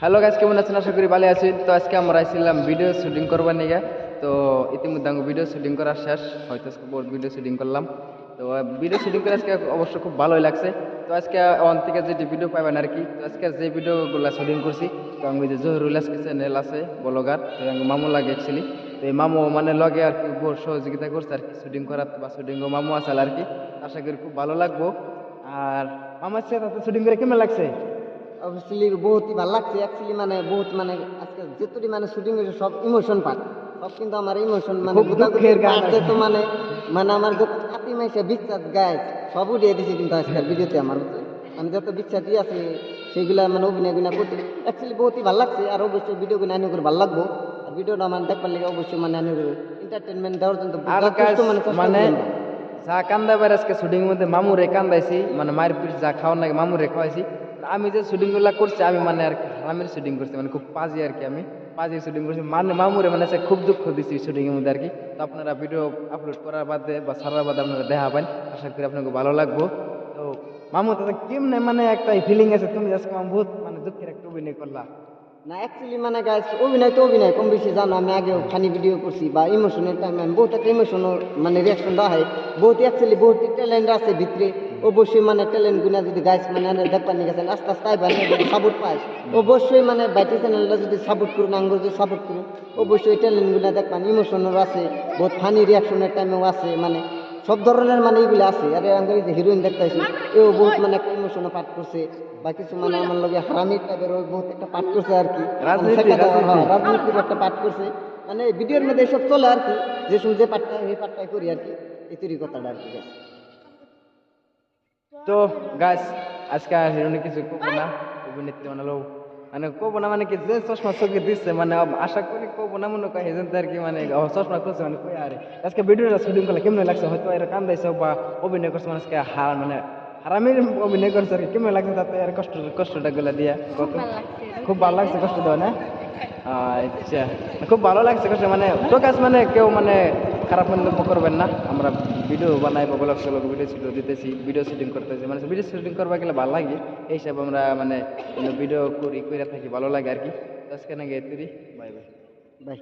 Hello guys কেমন আছেন? আশা করি ভালো আছেন। তো আজকে আমরা আসছিলাম ভিডিও শুটিং করবার নিয়ে তো ইতিমধ্যে আমি ভিডিও শুটিং করা শেষ। হয়তো ভিডিও শুটিং করলাম। তো ভিডিও শুটিং করে আজকে অবশ্য খুব ভালোই লাগছে। তো আজকে অন থেকে যে ভিডিও পাবেন আর কি, তো আজকে যে ভিডিওগুলো শুটিং করছি, তো আমি যে জহরুল আজকে চ্যানেল আছে, ব্লগার, তো আমি মামু লাগে অ্যাকচুয়ালি তো এই মামু মানে লগে আর কি বহু সহযোগিতা করছে আর কি শুটিং করাতে বা শুটিং মামু আছে আর কি। আশা করি খুব ভালো লাগবো। আর মামার সাথে শুটিং করে কেমন লাগছে? অবভিয়াসলি বহুতই ভালো লাগছে। অ্যাকচুয়ালি মানে বহুত মানে আজকে যেতুটি মানে শুটিং হয়েছে সব ইমোশন পার্ট সব কিন্তু আমার ইমোশন মানে খুব দুঃখের গান। যেহেতু মানে মানে আমার যত খাতি মাইসে বিশ্বাস গায়ে সব উঠিয়ে দিছে কিন্তু আজকের ভিডিওতে আমার? মানে যত বিশ্বাস দিয়ে আছে সেগুলা মানে অভিনয় গুণা করতে অ্যাকচুয়ালি বহুতই ভালো লাগছে আর অবশ্যই ভিডিও গুলো আনি করে ভালো লাগবো। আর ভিডিওটা আমার দেখবার লেগে অবশ্যই মানে আনি এন্টারটেনমেন্ট দেওয়ার জন্য মানে। যা কান্দাবার আজকে শুটিং মধ্যে মামুরে কান্দাইছি মানে মায়ের পিঠ যা খাওয়ার নাকি মামুরে খাওয়াইছি। আমি যে শুটিংগুলা করছি, আমি মানে আর হারামের শুটিং করছি মানে খুব পাজি আর কি আমি। পাজি শুটিং করছি। মানে মামুরে মানে সে খুব দুঃখ শুটিং এর মধ্যে আর কি। তো আপনারা ভিডিও আপলোড করার বাদে বা সারার বাদে আপনারা দেখা পান আশা করি আপনাকে ভালো লাগবো। তো মামু তো কেমনে মানে একটা ফিলিং আছে, তুমি আজকে মামু বহুত মানে দুঃখের একটা অভিনয় করলা। না অ্যাকচুয়ালি মানে গাছ অভিনয় তো অভিনয়, কম বেশি জানো, আমি আগেও ফানি ভিডিও করছি, বা ইমোশনের টাইমে আমি বহুত একটা ইমোশন মানে রিয়াকশন দেওয়া হয়। বহুত অ্যাকচুয়ালি বহুত ট্যালেন্ট আছে ভিতরে। অবশ্যই মানে ট্যালেন্ট গুনা যদি গাছ মানে দেখবার নিয়ে গেছেন আস্তে আস্তে আইবার সাপোর্ট পায়, অবশ্যই মানে বাইটি চ্যানেলটা যদি সাপোর্ট করুন আঙ্গুর যদি সাপোর্ট করুন, অবশ্যই ট্যালেন্টগুলা দেখবেন ইমোশনের আছে, বহুত ফানি রিয়াকশনের টাইমেও আছে মানে সব ধরনের মানে এইগুলো আছে। আর আমি যে হিরোইন দেখতে আসি এও বহুত মানে একটা ইমোশনে পাঠ করছে বা কিছু মানে আমার লগে হারামি টাইপের বহুত একটা পাঠ করছে আর কি। মানে। হ্যাঁ, রাজনীতির একটা পাঠ করছে। মানে ভিডিওর মধ্যে এসব চলে আর কি যে সময় যে পাঠটা এই পাঠটাই করি আর কি এই তৈরি কথাটা আর কি তো গাছ আজকে আর হিরোনি কিছু করব না। অভিনেত্রী বানালো। মানে করব না মানে কি যে চশমা চোখে দিচ্ছে মানে আশা করি করব না মনে কয় হেজেন আর কি মানে চশমা করছে মানে কই আরে। আজকে ভিডিওটা শুটিং করলে কেমন লাগছে? হয়তো এর কান্দাইছে বা অভিনয় করছে মানে আজকে হার মানে হারামির অভিনয় করছে আর কি। কেমন লাগছে তাতে? আর কষ্ট কষ্টটা গুলা দিয়া। খুব ভালো লাগছে কষ্ট দেওয়া না? আচ্ছা। খুব ভালো লাগছে কষ্ট মানে তো কাজ মানে কেউ মানে খারাপ মন্তব্য করবেন না। আমরা ভিডিও বানাই বা ব্লগ স্লগ ভিডিও শুটিং দিতেছি ভিডিও শুটিং করতেছি। মানে ভিডিও শুটিং করবা গেলে ভালো লাগে। এই হিসাবে আমরা মানে ভিডিও করি করে থাকি ভালো লাগে আর কি। তো আজকে নাকি বাই বাই। বাই।